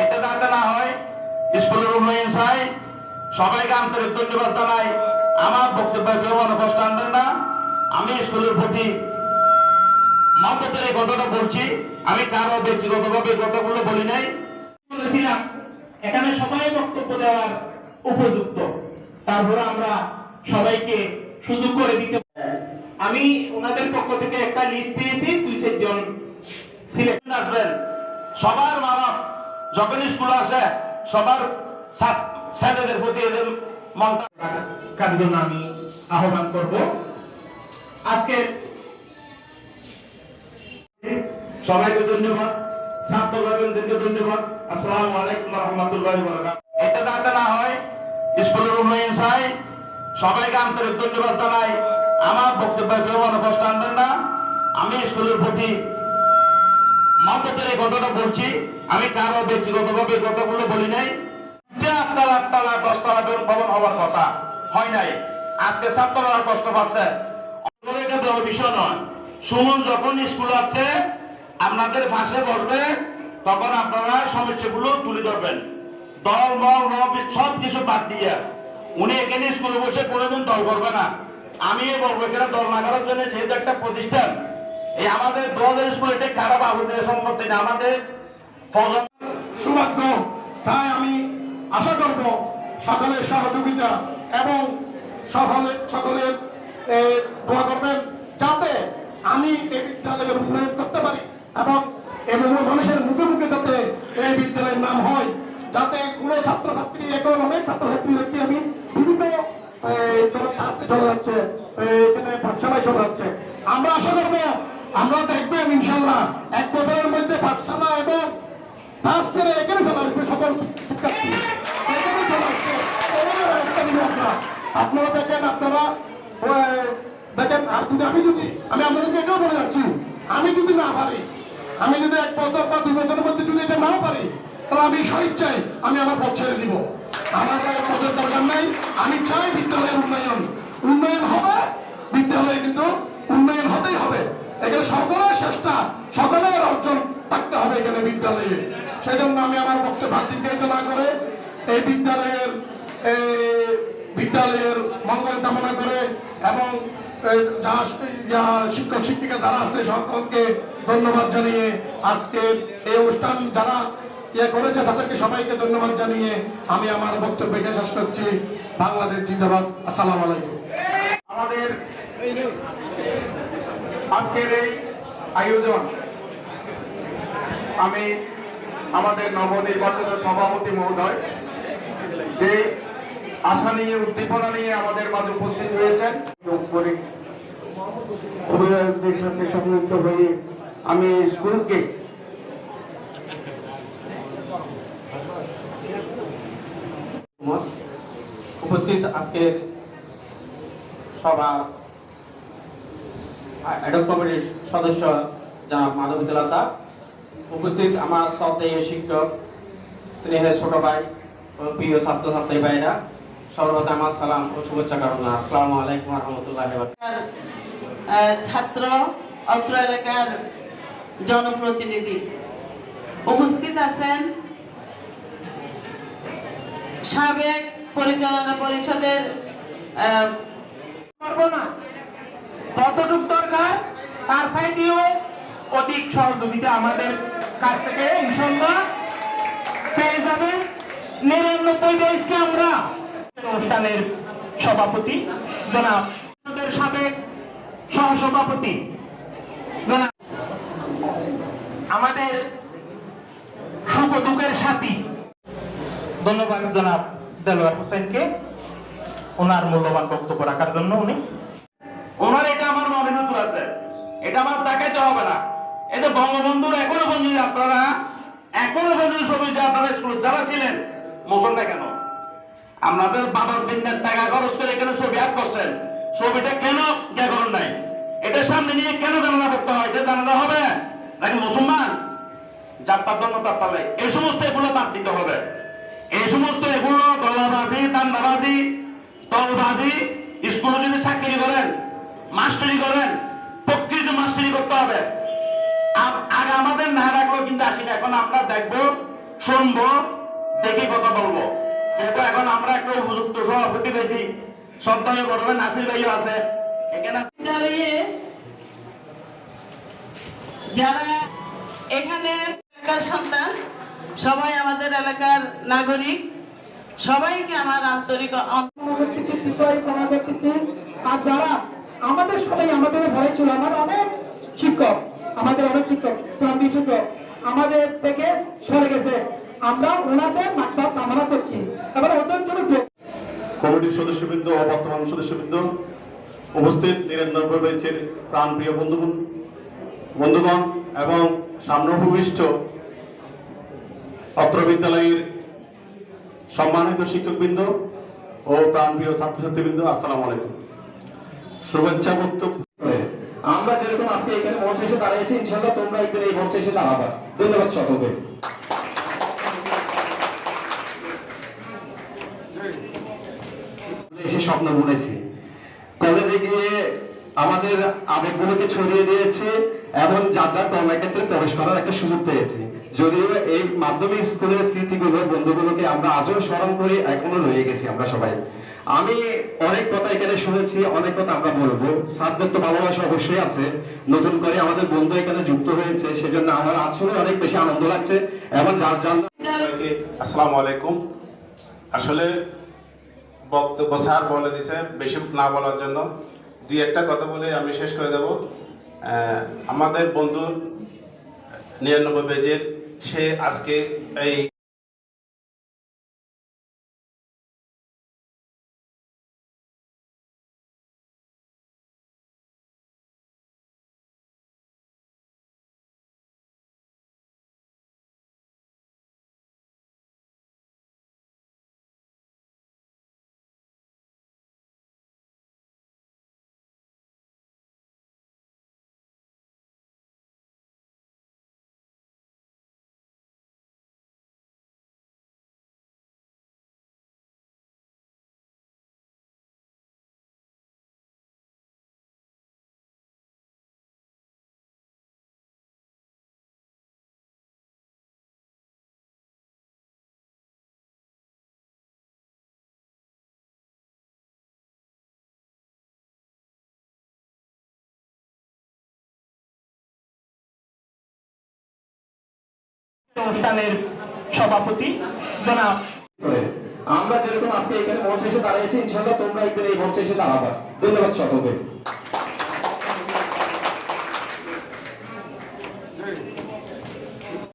যাতে না হয় স্কুলের উন্নয়ন চাই। সবাইকে আন্তরিক ধন্যবাদ জানাই। আমার বক্তব্য কেউ কষ্ট আনবেন না। আমি স্কুলের প্রতি এই বলছি। আমি কারও বলি নাই। বলেছিলাম, এখানে সবাই বক্তব্য দেওয়ার উপযুক্ত। তারপরে আমরা সবাইকে সুযোগ করে দিতে আমি ওনাদের পক্ষ থেকে একটা লিস্ট পেয়েছি দুই চারজন আসবেন। সবার মা বাপ যখন স্কুল আসে, সবার ছাত্র- ছেলেদের প্রতি এদের মনটা কার জন্য আমি আহ্বান করব? আজকে সবাইকে ধন্যবাদ ছাত্র ভাইদেরকে ধন্যবাদ। আসসালামু আলাইকুম এটা যাতে না হয় স্কুলের উন্নয়ন চাই সবাইকে আন্তরিক ধন্যবাদ জানাই। আমার বক্তব্য কেউ মনে আনবেন না। আমি স্কুলের প্রতি মন্তব্যের এই কথাটা বলছি। আমি কারও ব্যক্তিগতভাবে কথাগুলো বলি নাই। আটতলা আটতলা দশতলা ভবন হওয়ার কথা। হয় নাই। আজকে ছাত্ররা কষ্ট পাচ্ছে। বিষয় নয়। সুমন যখন স্কুলে আছে, আপনাদের পাশে বসবে, তখন আপনারা সমস্যাগুলো তুলে ধরবেন। দল মল রব সব কিছু বাদ দিয়ে। উনি এখানে স্কুলে বসে কোনোদিন দল করবে না। আমি বলব এখানে দল না করার জন্য যেহেতু একটা প্রতিষ্ঠান, এই আমাদের দলের স্কুল এটা খারাপ আবেদনের না। আমাদের সৌভাগ্য তাই আমি আশা করব সকলের সহযোগিতা এবং সকলে সকলের দোয়া করবেন যাতে আমি এই বিদ্যালয়ের উন্নয়ন করতে পারি এবং এবং মানুষের মুখে মুখে যাতে এই বিদ্যালয়ের নাম হয়। যাতে কোনো ছাত্রছাত্রী এবং অনেক ছাত্রছাত্রী দেখি আমি বিভিন্ন এ, ধরো কাজে চলে যাচ্ছে এ, এখানে পাঠশালায় চলে যাচ্ছে আমরা আশা করব আমরা দেখবেন ইনশাল্লাহ এক বছরের মধ্যে পাঠশালা এবং ছেড়ে এখানে সকল আপনারা দেখেন, আপনারা আমি যদি এটাও বলে যাচ্ছি, আমি যদি না পারি, আমি যদি এক বছর বা দুই বছরের মধ্যে যদি এটা নাও পারি, তাহলে আমি স্বেচ্ছায় আমি আমার পথ ছেড়ে দিব। আমার কোনো পদের দরকার নাই, আমি চাই বিদ্যালয়ের উন্নয়ন। উন্নয়ন হবে, বিদ্যালয়ে কিন্তু উন্নয়ন হতেই হবে। এখানে সকলের চেষ্টা, সকলের অর্জন থাকতে হবে এখানে বিদ্যালয়ে। সেই জন্য আমি আমার বক্তব্য বিবেচনা করে এই বিদ্যালয়ের বিদ্যালয়ের মঙ্গল কামনা করে এবং যা শিক্ষক, শিক্ষিকা যারা আছে সকলকে ধন্যবাদ জানিয়ে আজকে এই অনুষ্ঠান যারা ইয়ে করেছে তাদেরকে সবাইকে ধন্যবাদ জানিয়ে আমি আমার বক্তব্য এখানে শেষ করছি। বাংলাদেশ জিন্দাবাদ। আসসালামু আলাইকুম। আমাদের আজকের এই আয়োজন আমি আমাদের নবনির্বাচিত সভাপতি মহোদয়, যে আশা নিয়ে, উদ্দীপনা নিয়ে আমাদের মাঝে উপস্থিত হয়েছেন। অভিভাবকদের সাথে সম্মিলিত হয়ে আমি স্কুলকে উপস্থিত আজকের সভা অ্যাডক কমিটির সদস্য জনাব মাধবী লতা উপস্থিত আমার শ্রদ্ধেয় শিক্ষক, স্নেহের ছোট ভাই ও প্রিয় ছাত্র ছাত্রী ভাইরা সর্বদা আমার সালাম ও শুভেচ্ছা কামনা। আসসালামু আলাইকুম রহমতুল্লাহ ছাত্র, অত্র এলাকার জনপ্রতিনিধি উপস্থিত আছেন সাবেক পরিচালনা পরিষদের যতটুক দরকার? তার সাইডেও অধিক সহযোগিতা আমাদের আমাদের সুখ দুঃখের সাথী। ধন্যবাদ, জনাব দেলোয়ার হোসেনকে। ওনার মূল্যবান বক্তব্য রাখার জন্য উনি। ওনার এটা আমার মনে নতুন আছে এটা আমার দেখাইতে হবে না। যে বঙ্গবন্ধুর এখনও পর্যন্ত আপনারা এখনও পর্যন্ত ছবি যে আপনারা স্কুল যারা ছিলেন মোশন না কেন? আপনাদের বাবার দিনের টাকা খরচ করে এখানে ছবি আঁক করছেন? ছবিটা কেন করেন নাই? এটা সামনে নিয়ে কেন জানালা করতে হয়? এটা জানালা হবে? নাকি মুসলমান? যাত্রার জন্য তার এই সমস্ত এগুলো বাদ দিতে হবে। এই সমস্ত এগুলো দলাবাজি, দান্দাবাজি, দলবাজি, স্কুলে যদি চাকরি করেন, মাস্টারি করেন, প্রকৃত মাস্টারি করতে হবে। আগে আমাদের না রাখলেও কিন্তু আসি না। এখন আমরা দেখব শুনব দেখি কথা বলব। যেহেতু এখন আমরা একটা উপযুক্ত সভাপতি পেয়েছি শ্রদ্ধা করবেন নাসির ভাইও আছে। এখানে বিদ্যালয়ে যারা এখানে এলাকার সন্তান সবাই আমাদের এলাকার নাগরিক সবাইকে আমার আন্তরিক আর যারা আমাদের সবাই আমাদের ভয় ছিল আমার অনেক শিক্ষক। আমাদের অনেক শিক্ষক প্রাথমিক শিক্ষক আমাদের থেকে সরে গেছে। আমরা ওনাদের মাত্রা কামনা করছি। এবার ওদের জন্য কমিটির সদস্যবৃন্দ ও বর্তমান সদস্যবৃন্দ উপস্থিত নীরেন্দ্র রয়েছেন প্রাণপ্রিয় বন্ধুগণ বন্ধুগণ এবং সামনে উপবিষ্ট অত্র বিদ্যালয়ের সম্মানিত শিক্ষকবৃন্দ ও প্রাণপ্রিয় ছাত্রছাত্রীবৃন্দ, আসসালামু আলাইকুম। শুভেচ্ছা বক্তব্য আমরা যেরকম আজকে এখানে মঞ্চে এসে দাঁড়িয়েছি ইনশাল্লাহ তোমরা একদিন এই মঞ্চে এসে দাঁড়াবা। ধন্যবাদ সকলকে। স্বপ্ন বুনেছি। কলেজে গিয়ে আমাদের আবেগগুলোকে ছড়িয়ে দিয়েছে, এবং যার যার কর্মক্ষেত্রে প্রবেশ করার একটা সুযোগ পেয়েছি। যদিও এই মাধ্যমিক স্কুলের স্মৃতিগুলো, বন্ধুগুলোকে আমরা আজও স্মরণ করি, এখনও রয়ে গেছি আমরা সবাই। আমি অনেক কথা এখানে শুনেছি, অনেক কথা আমরা বলব। সাধ্যের তো ভালোবাসা অবশ্যই আছে। নতুন করে আমাদের বন্ধু এখানে যুক্ত হয়েছে, সেজন্য আমার আসলে অনেক বেশি আনন্দ লাগছে। এবং যার সবাইকে আসসালামু আলাইকুম। আসলে বক্তব্য স্যার বলে দিছে, বেশি না বলার জন্য। দুই একটা কথা বলে আমি শেষ করে দেব। আমাদের বন্ধু নিরানব্বই পেজের সে আজকে এই অনুষ্ঠানের সভাপতি, জনাব। আমরা যেরকম আজকে এখানে মঞ্চে এসে দাঁড়িয়েছি ইনশাল্লাহ তোমরা একদিন এই মঞ্চে এসে দাঁড়াবা। ধন্যবাদ সকলকে।